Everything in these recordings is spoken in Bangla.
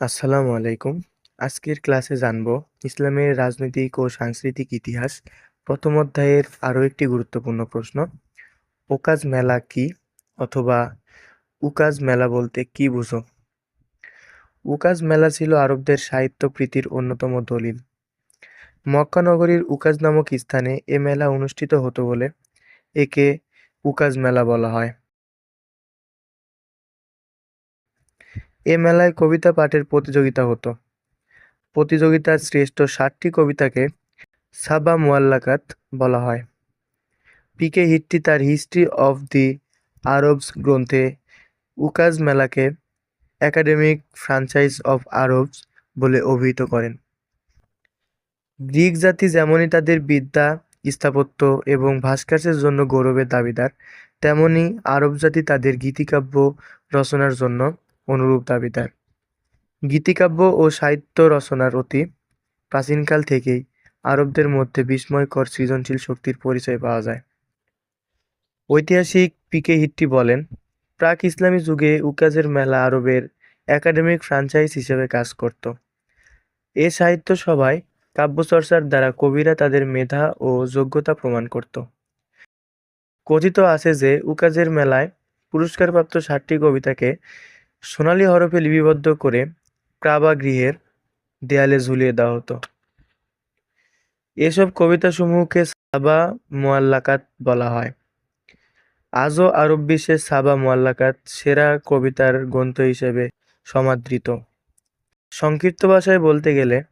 আসসালামু আলাইকুম। আজকের ক্লাসে জানব ইসলামের রাজনৈতিক ও সাংস্কৃতিক ইতিহাস। প্রথম অধ্যায়ের আরও একটি গুরুত্বপূর্ণ প্রশ্ন ওকাজ মেলা কি অথবা উকাজ মেলা বলতে কি বুঝো? উকাজ মেলা ছিল আরবদের সাহিত্য প্রীতির অন্যতম দলিল। মক্কা নগরীর উকাজ নামক স্থানে এ মেলা অনুষ্ঠিত হতো বলে একে উকাজ মেলা বলা হয়। এ মেলায় কবিতা পাঠের প্রতিযোগিতা হতো। প্রতিযোগিতার শ্রেষ্ঠ ষাটটি কবিতাকে সাবা মুয়াল্লাকাত বলা হয়। P K Hitti history of the Arabs গ্রন্থে উকাজ মেলাকে একাডেমিক ফ্রাঞ্চাইজ অফ আরবস বলে অভিহিত করেন। গ্রিক জাতি যেমনই তাদের বিদ্যা, স্থাপত্য এবং ভাস্কর্যের জন্য গৌরবের দাবিদার তেমনি আরব জাতি তাদের গীতিকাব্য রচনার জন্য অনুরূপ দাবিদার গীতিকাব্য ও সাহিত্য রচনার অতি প্রাচীনকাল থেকেই আরবদের মধ্যে বিস্ময়কর সৃজনশীল শক্তির পরিচয় পাওয়া যায়। ঐতিহাসিক পিকে হিট্টি বলেন, প্রাক ইসলামী যুগে উকাজের মেলা আরবের একাডেমিক ফ্রাঞ্চাইজ হিসেবে কাজ করত। এ সাহিত্য সভায় কাব্যচর্চার দ্বারা কবিরা তাদের মেধা ও যোগ্যতা প্রমাণ করত। কথিত আছে যে, উকাজের মেলায় পুরস্কারপ্রাপ্ত ষাটটি কবিতাকে সোনালী হরফে লিপিবদ্ধ করে কাবা গৃহের দেয়ালে ঝুলিয়ে দেওয়া হতো। এসব কবিতাসমূহকে সাবা মোয়াল্লাকাত বলা হয়। আজও আরব বিশ্বে সাবা মোয়াল্লাকাত সেরা কবিতার গ্রন্থ হিসেবে সমাদৃত। সংক্ষিপ্ত ভাষায় বলতে গেলে,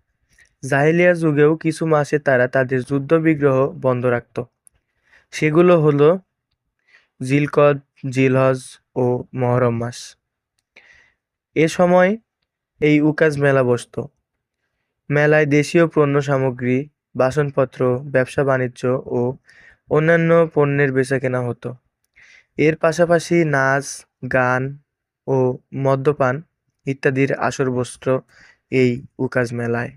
জাহিলিয়া যুগেও কিছু মাসে তারা তাদের যুদ্ধ বিগ্রহ বন্ধ রাখত। সেগুলো হলো জিলকদ জিলহজ ও মহরম মাস। এ সময় এই উকাজ মেলা বসত। মেলায় দেশীয় পণ্য সামগ্রী, বাসনপত্র, ব্যবসা বাণিজ্য ও অন্যান্য পণ্যের বেচা কেনা হতো। এর পাশাপাশি নাচ, গান ও মদ্যপান ইত্যাদির আসর বস্ত্র এই উকাজ মেলায়।